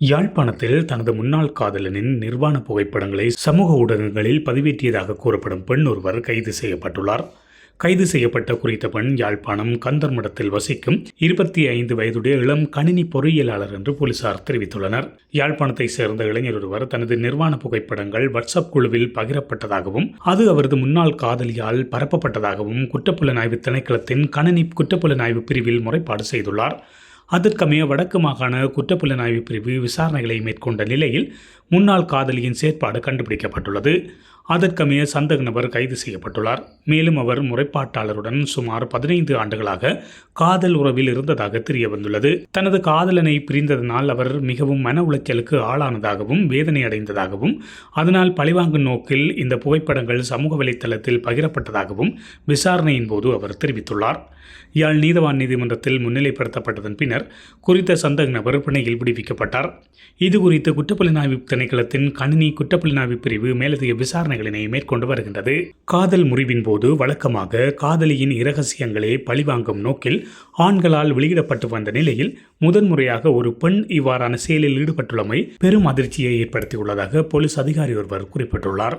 யாழ்ப்பாணத்தில் தனது முன்னாள் காதலனின் நிர்வாண புகைப்படங்களை சமூக ஊடகங்களில் பதிவேற்றியதாக கூறப்படும் பெண் ஒருவர் கைது செய்யப்பட்டுள்ளார். கைது செய்யப்பட்ட குறித்த பெண் யாழ்ப்பாணம் கந்தர்மடத்தில் வசிக்கும் இருபத்தி ஐந்து வயதுடைய இளம் கணினி பொறியியலாளர் என்று போலீசார் தெரிவித்துள்ளனர். யாழ்ப்பாணத்தை சேர்ந்த இளைஞர் ஒருவர் தனது நிர்வாண புகைப்படங்கள் வாட்ஸ்அப் குழுவில் பகிரப்பட்டதாகவும் அது அவரது முன்னாள் காதலியால் பரப்பப்பட்டதாகவும் குற்றப்புலனாய்வு திணைக்களத்தின் கணினி குற்றப்புலனாய்வு பிரிவில் முறைப்பாடு செய்துள்ளார். அதற்கமைய வடக்கு மாகாண குற்றப்புலனாய்வு பிரிவு விசாரணைகளை மேற்கொண்ட நிலையில் முன்னாள் காதலியின் செயற்பாடு கண்டுபிடிக்கப்பட்டுள்ளது. அதற்கமைய சந்தக நபர் கைது செய்யப்பட்டுள்ளார். மேலும் அவர் முறைப்பாட்டாளருடன் சுமார் பதினைந்து ஆண்டுகளாக காதல் உறவில் இருந்ததாக தெரிய வந்துள்ளது தனது காதலனை பிரிந்ததனால் அவர் மிகவும் மன உளைச்சலுக்கு ஆளானதாகவும் வேதனை அடைந்ததாகவும் அதனால் பழிவாங்கும் நோக்கில் இந்த புகைப்படங்கள் சமூக வலைத்தளத்தில் பகிரப்பட்டதாகவும் விசாரணையின் போது அவர் தெரிவித்துள்ளார். யாழ் நீதவான் நீதிமன்றத்தில் முன்னிலைப்படுத்தப்பட்டதன் பின்னர் குறித்த சந்தக நபர் பிணையில் விடுவிக்கப்பட்டார். இது குறித்து குற்றப்புலனாய்வு திணைக்களத்தின் கணினி குற்றப்புலனாய்வு பிரிவு மேலதிக விசாரணைகளினை மேற்கொண்டு வருகின்றது. காதல் முறிவின் போது வழக்கமாக காதலியின் இரகசியங்களை பழிவாங்கும் நோக்கில் ஆண்களால் வெளியிடப்பட்டு வந்த நிலையில் முதன்முறையாக ஒரு பெண் இவ்வாறான செயலில் ஈடுபட்டுள்ளமை பெரும் அதிர்ச்சியை ஏற்படுத்தியுள்ளதாக போலீஸ் அதிகாரி ஒருவர் குறிப்பிட்டுள்ளார்.